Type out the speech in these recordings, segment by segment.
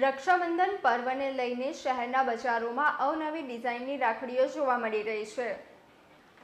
રક્ષાબંધન પર્વને લઈને શહેરના બજારોમાં અવનવી ડિઝાઇનની રાખડીઓ જોવા મળી રહી છે.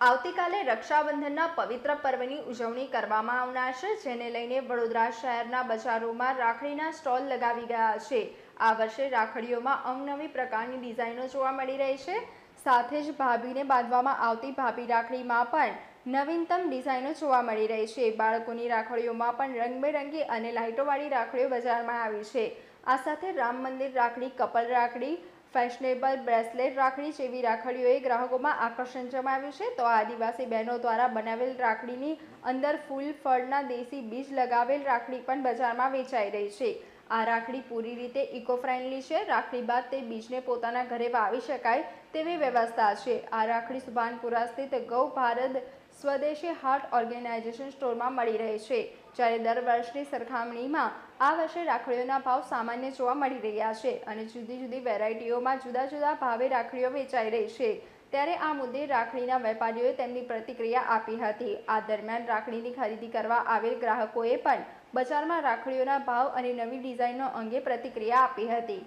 આવતીકાલે રક્ષાબંધનના પવિત્ર પર્વની ઉજવણી કરવામાં આવનાર છે, જેને લઈને વડોદરા શહેરના બજારોમાં રાખડીના સ્ટોલ લગાવી ગયા છે. આ વર્ષે રાખડીઓમાં અવનવી પ્રકારની ડિઝાઇનો જોવા મળી રહી છે. સાથે જ ભાભીને બાંધવામાં આવતી ભાભી રાખડીમાં પણ નવીનતમ ડિઝાઇનો જોવા મળી રહી છે. બાળકોની રાખડીઓમાં પણ રંગબેરંગી અને લાઇટોવાળી રાખડીઓ બજારમાં આવી છે. આ સાથે રામ મંદિર રાખડી, કપલ રાખડી, ફેશનેબલ બ્રેસલેટ રાખડી જેવી રાખડીઓએ ગ્રાહકોમાં આકર્ષણ જમાવ્યું છે. તો આદિવાસી બહેનો દ્વારા બનાવેલ રાખડીની અંદર ફૂલ, ફળના દેશી બીજ લગાવેલ રાખડી પણ બજારમાં વેચાઈ રહી છે. આ રાખડી પૂરી રીતે ઇકો ફ્રેન્ડલી છે. રાખડી બાદ તે બીજને પોતાના ઘરે વાવી શકાય તેવી વ્યવસ્થા છે. આ રાખડી સુભાનપુરા સ્થિત ગૌ ભારત સ્વદેશી હાર્ટ ઓર્ગેનાઇઝેશન સ્ટોરમાં મળી રહે છે, જ્યારે દર વર્ષની સરખામણીમાં આ વર્ષે રાખડીઓના ભાવ સામાન્ય જોવા મળી રહ્યા છે અને જુદી જુદી વેરાયટીઓમાં જુદા જુદા ભાવે રાખડીઓ વેચાઈ રહી છે. ત્યારે આ મુદ્દે રાખડીના વેપારીઓએ તેમની પ્રતિક્રિયા આપી હતી. આ દરમિયાન રાખડીની ખરીદી કરવા આવેલ ગ્રાહકોએ પણ બજારમાં રાખડીઓના ભાવ અને નવી ડિઝાઇનો અંગે પ્રતિક્રિયા આપી હતી.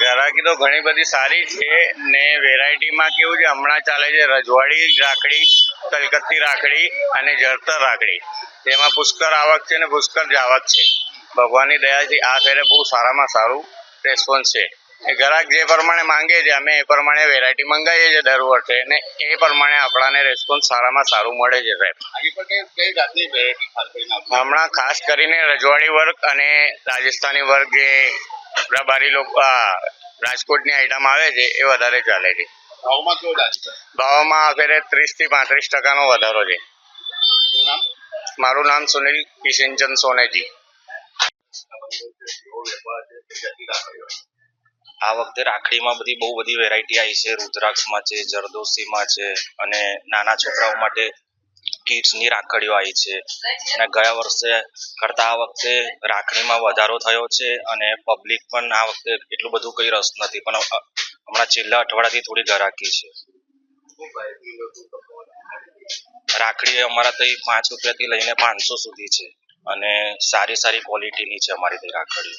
ગ્રાહકી તો ઘણી બધી સારી છે ને વેરાયટીમાં કેવું છે હમણાં ચાલે છે રજવાડી રાખડી કલકત્તી રાખડી અને જળતર રાખડી. તેમાં પુષ્કર આવક છે ને પુષ્કર જાવક છે. ભગવાનની દયાથી આ ફેરે બહુ સારામાં સારું રેસ્પોન્સ છે. એ ગ્રાહક જે પ્રમાણે માંગે છે અમે એ પ્રમાણે વેરાયટી મંગાવીએ છીએ દર વર્ષે અને એ પ્રમાણે આપણાને રેસ્પોન્સ સારામાં સારું મળે છે સાહેબ. હમણાં ખાસ કરીને રજવાડી વર્ક અને રાજસ્થાની વર્ક જે રબારી લોકો આ રાજકોટની આઈટમ આવે છે એ વધારે ચાલે છે. ભાવમાં કેવો ભાવમાં ત્રીસથી પાંત્રીસ ટકાનો વધારો છે. મારું નામ સુનિલ કિશનચંદ સોનેજી. આ વખતે રાખડીમાં બધી બહુ બધી વેરાયટી આવી છે. રુદ્રાક્ષમાં છે જરદોશીમાં છે અને નાના છોકરાઓ માટે કિડ્સની રાખડીઓ આવી છે. અને ગયા વર્ષે કરતાં આ વખતે રાખડીમાં વધારો થયો છે અને પબ્લિક પણ આ વખતે એટલું બધું કંઈ રસ નથી, પણ હમણાં છેલ્લા અઠવાડિયાથી થોડી ગરાકી છે. રાખડી અમારા ત્યાં પાંચ રૂપિયાથી લઈને પાંચસો સુધી છે અને સારી સારી ક્વોલિટીની છે અમારી ત્યાં રાખડીઓ.